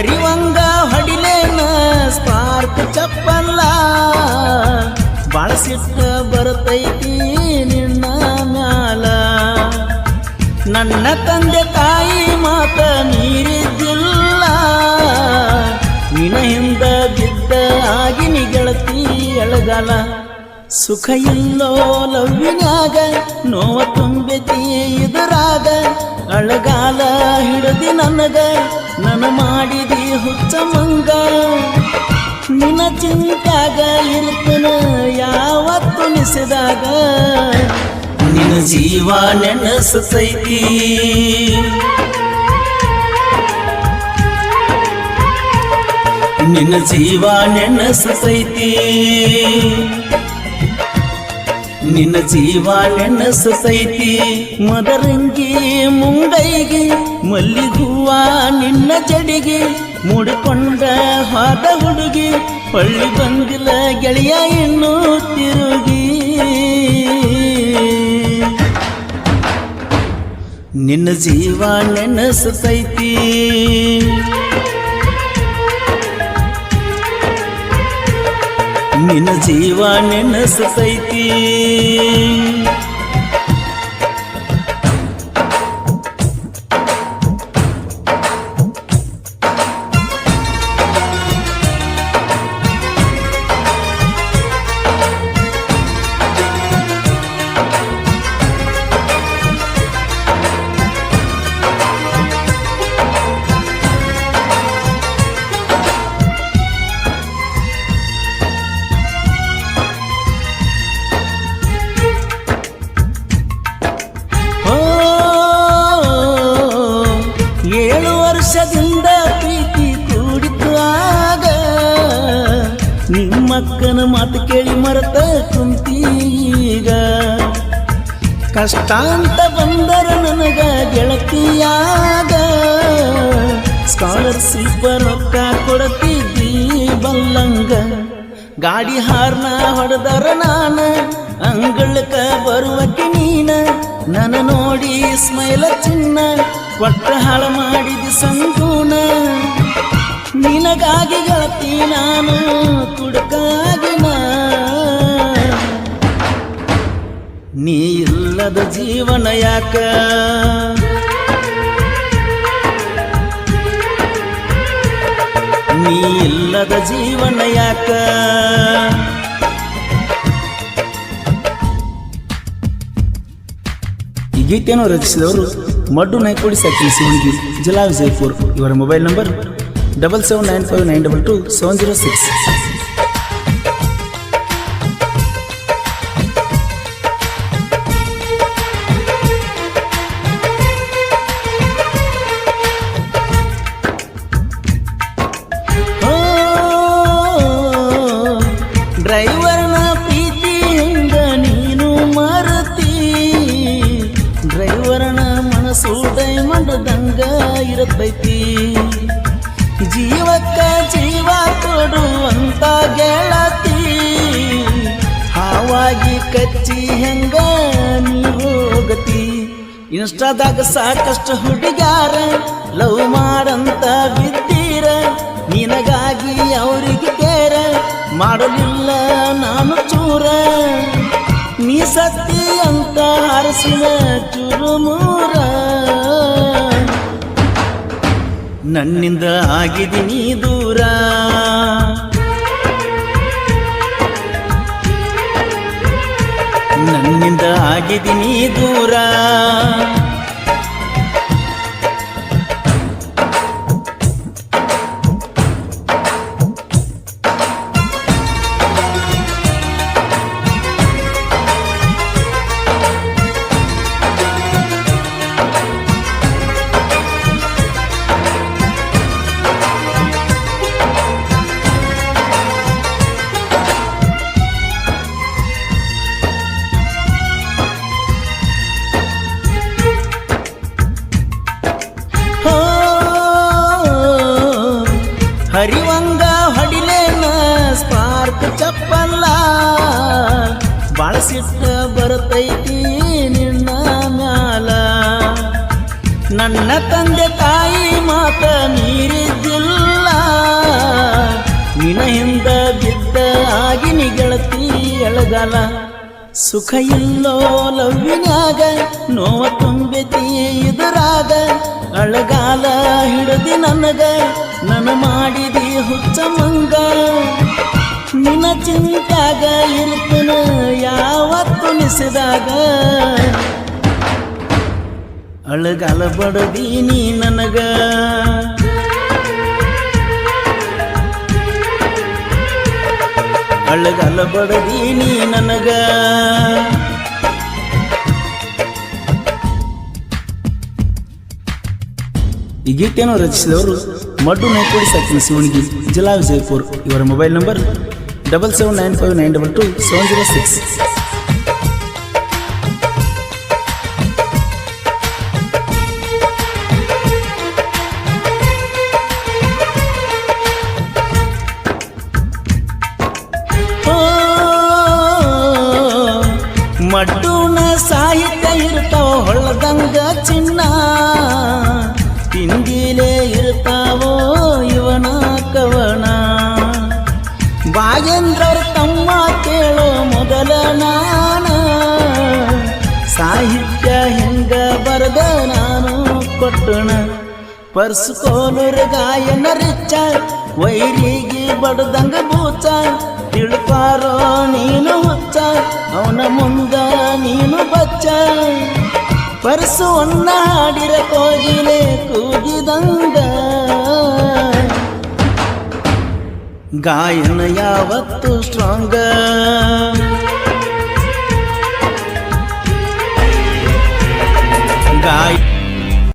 ಹರಿವಂಗ ಹೊಡಿಲೇನ spark ಚಪ್ಪಲ್ಲ. ಬಳಸಿಟ್ಟ ಬರ್ತೈತಿ ನಿನ್ನ ಮ್ಯಾಲ. ನನ್ನ ತಂದೆ ತಾಯಿ ಮಾತ ನೀರಿದ್ದಿಲ್ಲ ನಿನ ಹಿಂದ ಬಿದ್ದ ಆಗಿನಿ ಗೆಳತಿ ಎಳಗಾಲ. ಸುಖ ಇಲ್ಲೋ ಲವ್ಯನಾಗ, ನೋವ ತುಂಬೈತಿ ಇದರಾಗ ಅಳಗಾಲ ಹಿಡದಿ ನನಗ, ನನ ಮಾಡಿದಿ ಹುಚ್ಚ ಮಂಗ. ನಿನ್ನ ಚಿಂತಾಗ ಇರ್ತನ ಯಾವತ್ತು ನಿಸಿದಾಗ? ನಿನ್ನ ಜೀವ ನೆನಸತೈತಿ. ನಿನ್ನ ಜೀವ ನೆನಸತೈತಿ. ನಿನ್ನ ಜೀವ ನೆನಸತೈತಿ ಮದರಂಗಿ ಮುಂಗೈಗೆ ಮಲ್ಲಿಗೂವ ನಿನ್ನ ಜಡಿಗೆ ಮೂಡಿಕೊಂಡ ಹಾದ ಹುಡುಗಿ. ಹೊಳ್ಳಿ ಬಂದಿಲ್ಲ ಗೆಳೆಯ ಇನ್ನು ತಿರುಗಿ. ನಿನ್ನ ಜೀವ ನೆನಸತೈತಿ ನಿನ್ನ ಜೀವ ನೆನಸತೈತಿ ವರ್ಷದಿಂದ ಪ್ರೀತಿ ಕೂಡಿತು ಆಗ ನಿಮ್ಮಕ್ಕನ ಮಾತು ಕೇಳಿ ಮರೆತ ಕುಂತೀಗ ಕಷ್ಟ ಅಂತ ಬಂದರ ನನಗ ಗೆಳತಿಯಾಗ. ಸ್ಕಾಲರ್ಶಿಪ್ ರೊಕ್ಕ ಕೊಡತಿದ್ದಿ ಬಲ್ಲಂಗ. ಗಾಡಿ ಹಾರ್ನ ಹೊಡೆದರ ನಾನ, ಅಂಗಳಕ್ಕ ಬರುವಕ್ಕೆ ನೀನ. ನನ್ನ ನೋಡಿ ಸ್ಮೈಲ ಚಿನ್ನ. ಹಾಳ ಮಾಡಿದ ಸಂಗೂನ ನಿನಗಾಗಿ ಗೆಳತಿ ನಾನು ಕುಡುಕಾಗಿ ನೀ. ಇಲ್ಲದ ಜೀವನ ಯಾಕ? ನೀ ಇಲ್ಲದ ಜೀವನ ಯಾಕ? ಗೀತೆಯನ್ನು ರಚಿಸಿದವರು మడ్డు నైకోడి సెక్షన్ శివునికి జిల్లా Vijayapur. Your mobile number double seven nine five nine double two seven zero six. Diamond ದಂಗ ಇರತೈತಿ. ಜೀವಕ್ಕ ಜೀವ ಕೊಡುವಂತ ಗೆಳತಿ. ಹಾವಾಗಿ ಕಚ್ಚಿ ಹೆಂಗ ಹೋಗತಿ. ಇನ್ಸ್ಟಾದಾಗ ಸಾಕಷ್ಟು ಹುಡುಗಾರ ಲವ್ ಮಾಡಂತ ಬಿದ್ದೀರ. ನಿನಗಾಗಿ ಅವರಿಗೆ ಕೇರ ಮಾಡಲಿಲ್ಲ ನಾನು ಚೂರ. ನೀ ಸತ್ತಿ ಅಂತ ಹರಸಿನ ಚುರುಮೂರ. ನನ್ನಿಂದ ಆಗಿದ್ದೀನಿ ದೂರ. ನನ್ನಿಂದ ಆಗಿದ್ದೀನಿ ದೂರ. ಹರಿವಂಗ ಹೊಡಿಲೇನ ಸ್ಪಾರ್ಕ್ ಚಪ್ಪಲ್ಲ. ಬಳಸಿಟ್ಟ ಬರ್ತೈತಿ ನಿನ್ನ ಮ್ಯಾಲ. ನನ್ನ ತಂದೆ ತಾಯಿ ಮಾತ ನೀರಿದ್ದಿಲ್ಲ ನಿನ ಹಿಂದ ಬಿದ್ದ ಆಗಿನಿ ಗೆಳತಿ ಎಳಗಲ. ಸುಖ ಇಲ್ಲೋ ಲವ್ವಿನಾಗ ನೋವ ತುಂಬಿದೀ ಇದರಾಗ. ಅಳಗಾಲ ಹಿಡಿದಿ ನನಗ, ನನ್ನ ಮಾಡಿದಿ ಹುಚ್ಚ ಮಂಗ ನಿನ್ನ ಚಿಂತಾಗ ಇರ್ತನ ಯಾವತ್ತು ನಿಸಿದಾಗ. ಅಳಗಾಲ ಬಡದೀನಿ ನನಗ. ಅಳಗಾಲ ಬಡದೀನಿ ನನಗ. ಈ ಗೀತೆಯನ್ನು ರಚಿಸಿದವರು ಮಡ್ಡು ನೈಕೋಡಿ ಸಾಕಿನ ಶಿವಣಿಗಿ ಜಿಲ್ಲಾ ವಿಜಯಪುರ್ ಇವರ mobile number double seven nine five nine double two seven zero six ಮಡ್ಡುನ ಸಾಹಿತ್ಯ ಇರ್ತಾವ ಹೊಳ್ಳದಂಗ ಚಿನ್ನ ಬಾಗೇಂದ್ರವ್ರ ತಮ್ಮ ಕೇಳೋ ಮೊದಲ ನಾನ ಸಾಹಿತ್ಯ ಹಿಂಗ ಬರದ ನಾನು ಕೊಟ್ಟಣ ಪರ್ಸ್ಕೋಲುರ ಗಾಯನ ರಿಚ್ಚ ವೈರಿಗೆ ಬಡದಂಗ ಬೂಚ ತಿಳ್ಪಾರೋ ನೀನು ಹುಚ್ಚ ಅವನ ಮುಂದ ನೀನು ಬಚ್ಚ ಪರ್ಸುವನ್ನ ಹಾಡಿರ ಕೋಗಿಲೆ ಕೂಗಿದಂಗ ಗಾಯನ ಯಾವತ್ತು ಸ್ಟ್ರಾಂಗ ಗಾಯ